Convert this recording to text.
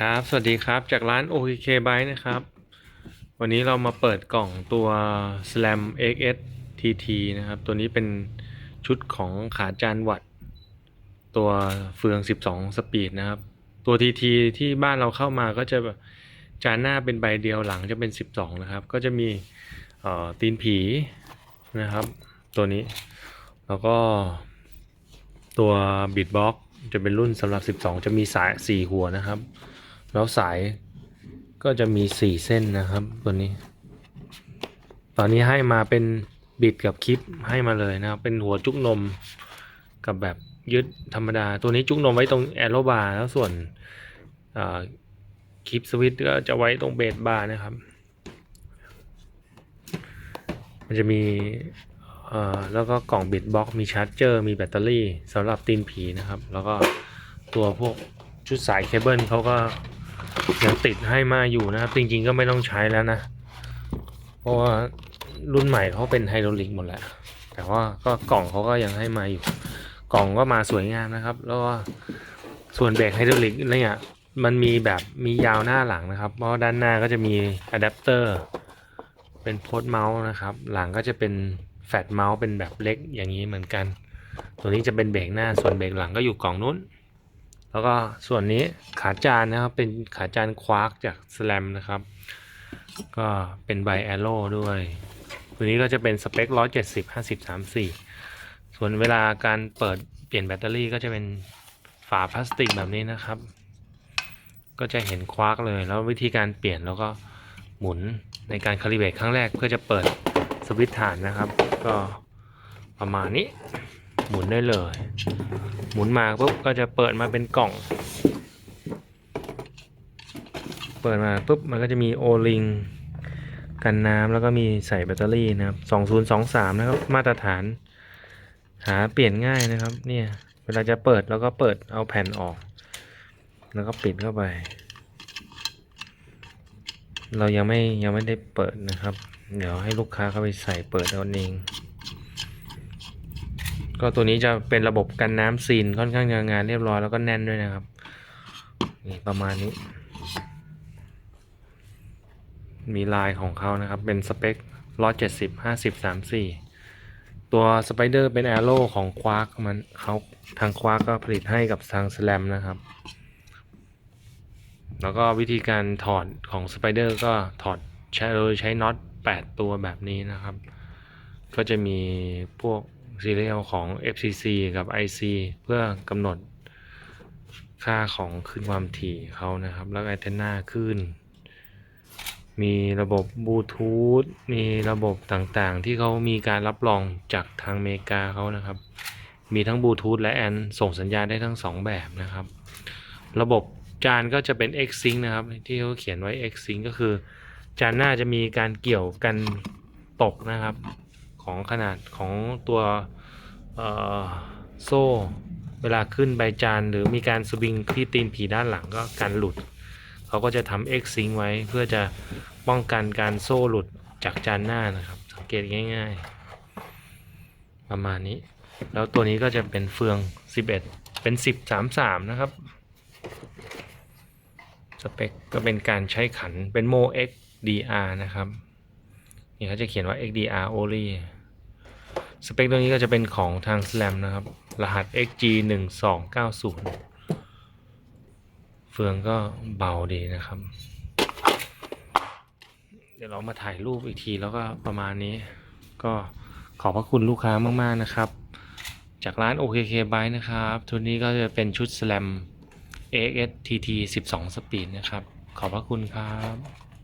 ครับ สวัสดีครับ จากร้าน OKK Byte นะครับ วันนี้เรามาเปิดกล่องตัว Slam XS TT นะครับ ตัวนี้เป็นชุดของขาจานวัด ตัวเฟือง 12 สปีดนะครับ ตัว TT ที่บ้านเราเข้ามาก็จะแบบจานหน้าเป็นใบเดียวหลังจะเป็น 12 นะครับ ก็จะมีตีนผีนะครับ ตัวนี้ แล้วก็ตัวบิดบ็อกจะเป็นรุ่นสำหรับ 12 จะมีสาย 4 หัวนะครับ แล้วสายก็จะมี4เส้นนะครับตัวนี้ ตอนนี้ให้มาเป็นบิดกับคลิปให้มาเลยนะครับ เป็นหัวจุกนมกับแบบยึดธรรมดา ตัวนี้จุกนมไว้ตรงแอโรบาร์แล้วส่วนคลิปสวิตช์ก็จะไว้ตรงเบสบาร์นะครับ มันจะมีแล้วก็กล่องบิดบ็อกมีชาร์จเจอร์มีแบตเตอรี่สำหรับตีนผีนะครับ แล้วก็ตัวพวกชุดสายเคเบิลเขาก็ ยังติดให้มาอยู่นะครับ จริง ๆ ก็ไม่ต้องใช้แล้วนะ เพราะว่ารุ่นใหม่เขาเป็นไฮดรอลิกหมดแล้ว แต่ว่าก็กล่องเขาก็ยังให้มาอยู่ กล่องก็มาสวยงามนะครับ แล้วก็ส่วนเบรกไฮดรอลิกเนี่ยมันมีแบบมียาวหน้าหลังนะครับ เพราะด้านหน้าก็จะมีอะแดปเตอร์เป็นโพสต์เมาส์นะครับ หลังก็จะเป็นแฟลตเมาส์เป็นแบบเล็กอย่างนี้เหมือนกัน ตัวนี้จะเป็นเบรกหน้าส่วนเบรกหลังก็อยู่กล่องนู้น แล้วก็ส่วนนี้ขาจานนะครับเป็นขาจานควาร์กจากสแลมนะครับ ก็เป็นไบแอโร่ด้วยตัวนี้ก็จะเป็นสเปค 170 50 34 ส่วนเวลาการเปิดเปลี่ยนแบตเตอรี่ก็จะเป็นฝาพลาสติกแบบนี้นะครับ ก็จะเห็นควาร์กเลยแล้ววิธีการเปลี่ยนแล้วก็หมุนในการคาลิเบรตครั้งแรกเพื่อจะเปิดสวิตช์ฐานนะครับ ก็ประมาณนี้ หมุนได้เลย หมุนมาปุ๊บก็จะเปิดมาเป็นกล่อง เปิดมาปุ๊บมันก็จะมีโอลิงกันน้ำแล้วก็มีใส่แบตเตอรี่นะครับ 2023 นะครับ มาตรฐาน หาเปลี่ยนง่ายนะครับ เนี่ย เวลาจะเปิดแล้วก็เปิดเอาแผ่นออก แล้วก็ปิดเข้าไป เรายังไม่ยังไม่ได้เปิดนะครับ เดี๋ยวให้ลูกค้าเข้าไปใส่เปิดเอาเอง ก็ตัวนี้จะเป็นระบบกันน้ำซีนค่อนข้างจะงานเรียบร้อยแล้วก็แน่นด้วยนะครับนี่ประมาณนี้ มีลายของเขานะครับ เป็นสเปค170 50 34ตัวสไปเดอร์เป็นแอโร่ของควาร์กมันเขาทางควาร์กก็ผลิตให้กับทางสแลมนะครับ แล้วก็วิธีการถอดของสไปเดอร์ก็ถอดใช้โดยใช้น็อต8ตัวแบบนี้นะครับ ก็จะมีพวก ซีเรียลของ FCC กับ IC เพื่อกำหนดค่าของขึ้นความถี่เขานะครับ แล้วไอเทนนาขึ้นมีระบบบลูทูธ มีระบบต่างๆ ที่เขามีการรับรองจากทางอเมริกาเขานะครับ มีทั้งบลูทูธและแอนส่งสัญญาณได้ทั้ง 2 แบบนะครับ ระบบจานก็จะเป็น X-Sync นะครับ ที่เขาเขียนไว้ X-Sync ก็คือ จานหน้าจะมีการเกี่ยวกันตกนะครับ ของขนาดของตัวโซ่ เวลาขึ้นใบจานหรือมีการสวิงที่ตีนผีด้านหลังก็การหลุด เขาก็จะทำ X sync ไว้เพื่อจะป้องกันการโซ่หลุดจากจานหน้านะครับ สังเกตง่ายๆ ประมาณนี้ แล้วตัวนี้ก็จะเป็นเฟือง 11 เป็น 10 33 นะครับ สเปคก็เป็นการใช้ขันเป็น Mo XDR นะครับ นี่เขาจะเขียนว่า XDR only สเปคตัวนี้ก็จะเป็นของทาง SLAM นะครับ รหัส XG 1 2 9 0 เฟืองก็เบาดีนะครับ เดี๋ยวเรามาถ่ายรูปอีกทีแล้วก็ประมาณนี้ ก็ขอบพระคุณลูกค้ามาก ๆ นะครับ จากร้าน OKK Byte นะครับชุดนี้ก็จะเป็นชุด SLAM AX TT 12 Speed นะครับ ขอบพระคุณครับ